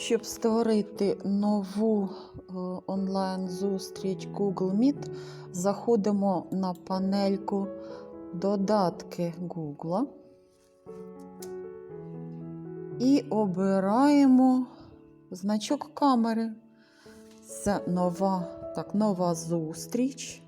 Щоб створити нову е, онлайн-зустріч Google Meet, заходимо на панельку Додатки Google і обираємо значок камери. Це нова, так, нова зустріч.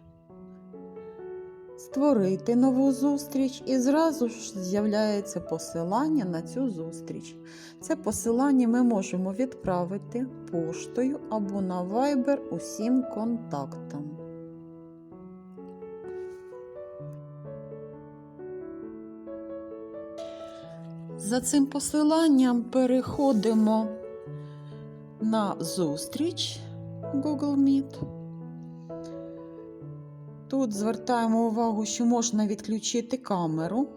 Створити нову зустріч і зразу ж з'являється посилання на цю зустріч. Це посилання ми можемо відправити поштою або на Viber усім контактам. За цим посиланням переходимо на зустріч Google Meet. Тут звертаємо увагу, що можна відключити камеру,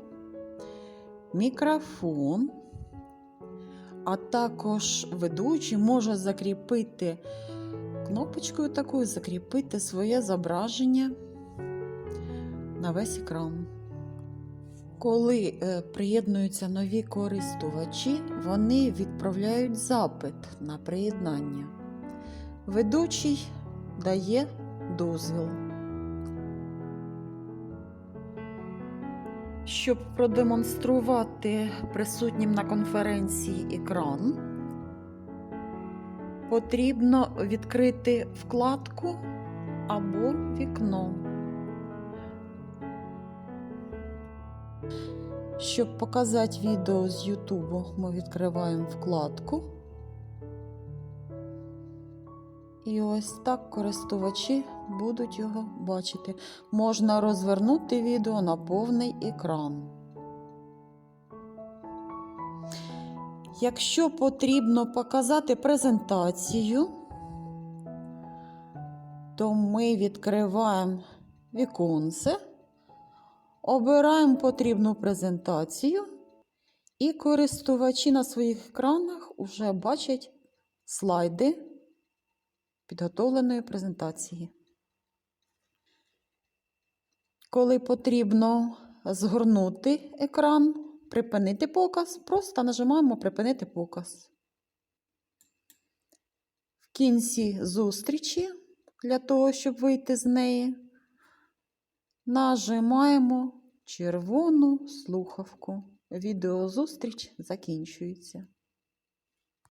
мікрофон, а також ведучий може закріпити кнопочкою такою, закріпити своє зображення на весь екран. Коли е, приєднуються нові користувачі, вони відправляють запит на приєднання. Ведучий дає дозвіл. Щоб продемонструвати присутнім на конференції екран, потрібно відкрити вкладку або вікно. Щоб показати відео з YouTube, ми відкриваємо вкладку. І ось так користувачі будуть його бачити. Можна розвернути відео на повний екран. Якщо потрібно показати презентацію, то ми відкриваємо віконце, обираємо потрібну презентацію, і користувачі на своїх екранах вже бачать слайди підготовленої презентації. Коли потрібно згорнути екран, припинити показ, просто нажимаємо Припинити показ. В кінці зустрічі, для того, щоб вийти з неї, нажимаємо червону слухавку. Відеозустріч закінчується.